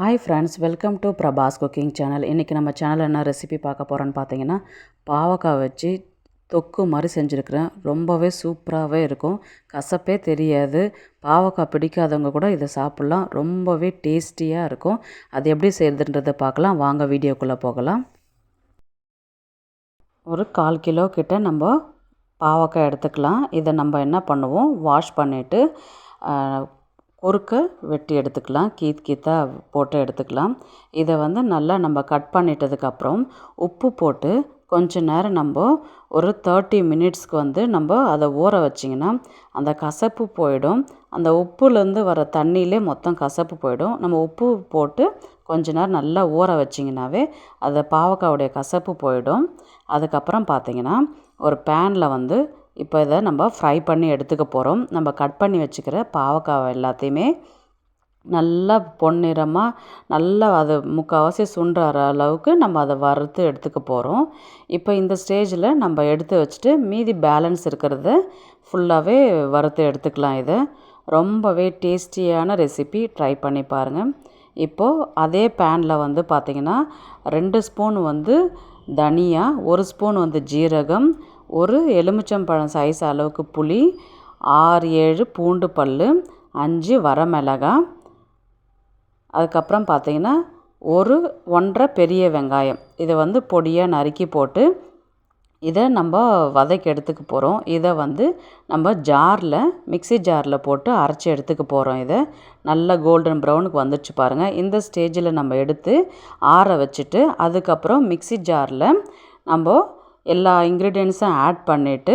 Hi friends welcome to Prabhas cooking channel இன்றைக்கி நம்ம சேனலில் என்ன ரெசிபி பார்க்க போகிறோன்னு பார்த்தீங்கன்னா பாவக்காய் வச்சு தொக்கு மாதிரி செஞ்சுருக்கிறேன். ரொம்பவே சூப்பராகவே இருக்கும். கசப்பே தெரியாது. பாவக்காய் பிடிக்காதவங்க கூட இதை சாப்பிட்லாம். ரொம்பவே டேஸ்டியாக இருக்கும். அது எப்படி செய்கிறதுன்றதை பார்க்கலாம். வாங்க வீடியோக்குள்ளே போகலாம். ஒரு கால் கிலோ கிட்ட நம்ம பாவக்காய் எடுத்துக்கலாம். இதை நம்ம என்ன பண்ணுவோம்? வாஷ் பண்ணிவிட்டு குறுக்க வெட்டி எடுத்துக்கலாம். கீத் கீத்தாக போட்டு எடுத்துக்கலாம். இதை வந்து நல்லா நம்ம கட் பண்ணிட்டதுக்கப்புறம் உப்பு போட்டு கொஞ்ச நேரம் நம்ம ஒரு தேர்ட்டி மினிட்ஸ்க்கு வந்து நம்ம அதை ஊற வச்சிங்கன்னா அந்த கசப்பு போயிடும். அந்த உப்புலேருந்து வர தண்ணியிலே மொத்தம் கசப்பு போயிடும். நம்ம உப்பு போட்டு கொஞ்ச நேரம் நல்லா ஊற வச்சிங்கனாவே அந்த பாவக்காவுடைய கசப்பு போயிடும். அதுக்கப்புறம் பார்த்திங்கன்னா ஒரு பேனில் வந்து இப்போ இதை நம்ம ஃப்ரை பண்ணி எடுத்துக்க போகிறோம் நம்ம கட் பண்ணி வச்சுக்கிற பாவக்காய் எல்லாத்தையுமே நல்லா பொன்னிறமாக நல்லா அது முக்கால்வாசி சுண்டுற அளவுக்கு நம்ம அதை வறுத்து எடுத்துக்க போகிறோம் இப்போ இந்த ஸ்டேஜில் நம்ம எடுத்து வச்சுட்டு மீதி பேலன்ஸ் இருக்கிறத ஃபுல்லாகவே வறுத்து எடுத்துக்கலாம் இதை. ரொம்பவே டேஸ்டியான ரெசிபி ட்ரை பண்ணி பாருங்கள் இப்போது அதே பேனில் வந்து பார்த்திங்கன்னா ரெண்டு ஸ்பூன் வந்து தனியா ஒரு ஸ்பூன் வந்து ஜீரகம் ஒரு எலுமிச்சம்பழம் சைஸ் அளவுக்கு புளி ஆறு ஏழு பூண்டு பல் அஞ்சு வரமிளகாய் அதுக்கப்புறம் பார்த்திங்கன்னா ஒரு ஒன்றரை பெரிய வெங்காயம். இதை வந்து பொடியாக நறுக்கி போட்டு இதை நம்ம வதக்கி எடுத்துக்க போகிறோம் இதை வந்து நம்ம ஜாரில் மிக்சி ஜாரில் போட்டு அரைச்சி எடுத்துக்க போகிறோம் இதை. நல்ல கோல்டன் ப்ரௌனுக்கு வந்துச்சு பாருங்கள் இந்த ஸ்டேஜில் நம்ம எடுத்து ஆற வச்சுட்டு அதுக்கப்புறம் மிக்சி ஜாரில் நம்ம எல்லா இன்க்ரீடியன்ஸும் ஆட் பண்ணிவிட்டு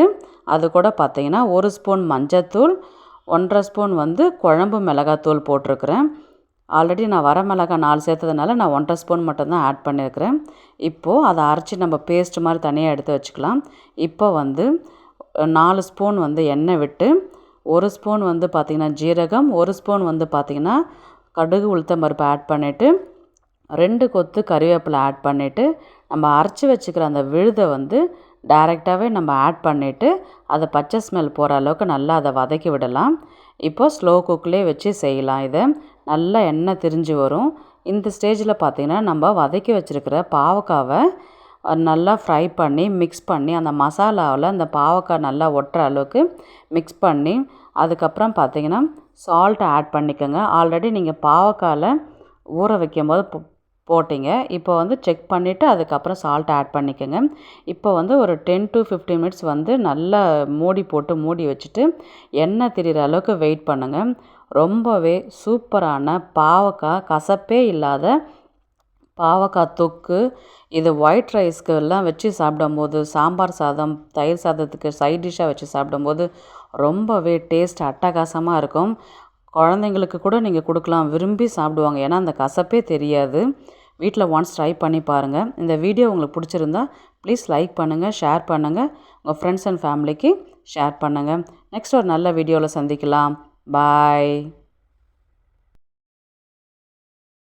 அது கூட பார்த்திங்கன்னா ஒரு ஸ்பூன் மஞ்சத்தூள் ஒன்றரை ஸ்பூன் வந்து குழம்பு மிளகாத்தூள் போட்டிருக்கிறேன். ஆல்ரெடி நான் வர மிளகாய் நாலு சேர்த்ததுனால நான் ஒன்றரை ஸ்பூன் மட்டும்தான் ஆட் பண்ணியிருக்கிறேன் இப்போது அதை அரைச்சி நம்ம பேஸ்ட் மாதிரி தனியாக எடுத்து வச்சுக்கலாம். இப்போ வந்து நாலு ஸ்பூன் வந்து எண்ணெய் விட்டு ஒரு ஸ்பூன் வந்து பார்த்திங்கன்னா ஜீரகம் ஒரு ஸ்பூன் வந்து பார்த்திங்கன்னா கடுகு உளுத்தம் பருப்பு ஆட் பண்ணிவிட்டு ரெண்டு கொத்து கறிவேப்பிலை ஆட் பண்ணிவிட்டு நம்ம அரைச்சி வச்சுக்கிற அந்த விழுதை வந்து டைரெக்டாகவே நம்ம ஆட் பண்ணிவிட்டு அதை பச்சை ஸ்மெல் போகிற அளவுக்கு நல்லா அதை வதக்கி விடலாம். இப்போது ஸ்லோ குக்லேயே வச்சு செய்யலாம் இதை. நல்லா எண்ணெய் திரிஞ்சு வரும். இந்த ஸ்டேஜில் பார்த்திங்கன்னா நம்ம வதக்கி வச்சுருக்கிற பாவக்காவை நல்லா ஃப்ரை பண்ணி மிக்ஸ் பண்ணி அந்த மசாலாவில் அந்த பாவக்காய் நல்லா ஒட்டுற அளவுக்கு மிக்ஸ் பண்ணி அதுக்கப்புறம் பார்த்திங்கன்னா சால்ட் ஆட் பண்ணிக்கோங்க. ஆல்ரெடி நீங்கள் பாவக்காயில் ஊற வைக்கும் போது போட்டிங்க. இப்போ வந்து செக் பண்ணிவிட்டு அதுக்கப்புறம் சால்ட் ஆட் பண்ணிக்கோங்க. இப்போ வந்து ஒரு டென் டு ஃபிஃப்டீன் மினிட்ஸ் வந்து நல்லா மூடி போட்டு மூடி வச்சுட்டு எண்ணெய் திரிகிற அளவுக்கு வெயிட் பண்ணுங்கள் ரொம்பவே சூப்பரான பாவக்காய் கசப்பே இல்லாத பாவக்காய் தொக்கு. இது ஒயிட் ரைஸ்க்கு எல்லாம் வச்சு சாப்பிடும்போது சாம்பார் சாதம் தயிர் சாதத்துக்கு சைட் டிஷ்ஷாக வச்சு சாப்பிடும்போது ரொம்பவே டேஸ்ட் அட்டகாசமாக இருக்கும். குழந்தைங்களுக்கு கூட நீங்கள் கொடுக்கலாம். விரும்பி சாப்பிடுவாங்க. ஏன்னா அந்த கசப்பே தெரியாது. வீட்டில் ஒன்ஸ் ட்ரை பண்ணி பாருங்கள் இந்த வீடியோ உங்களுக்கு பிடிச்சிருந்தா ப்ளீஸ் லைக் பண்ணுங்கள் ஷேர் பண்ணுங்கள் உங்கள் ஃப்ரெண்ட்ஸ் அண்ட் ஃபேமிலிக்கு ஷேர் பண்ணுங்கள் நெக்ஸ்ட் ஒரு நல்ல வீடியோவில் சந்திக்கலாம். பாய்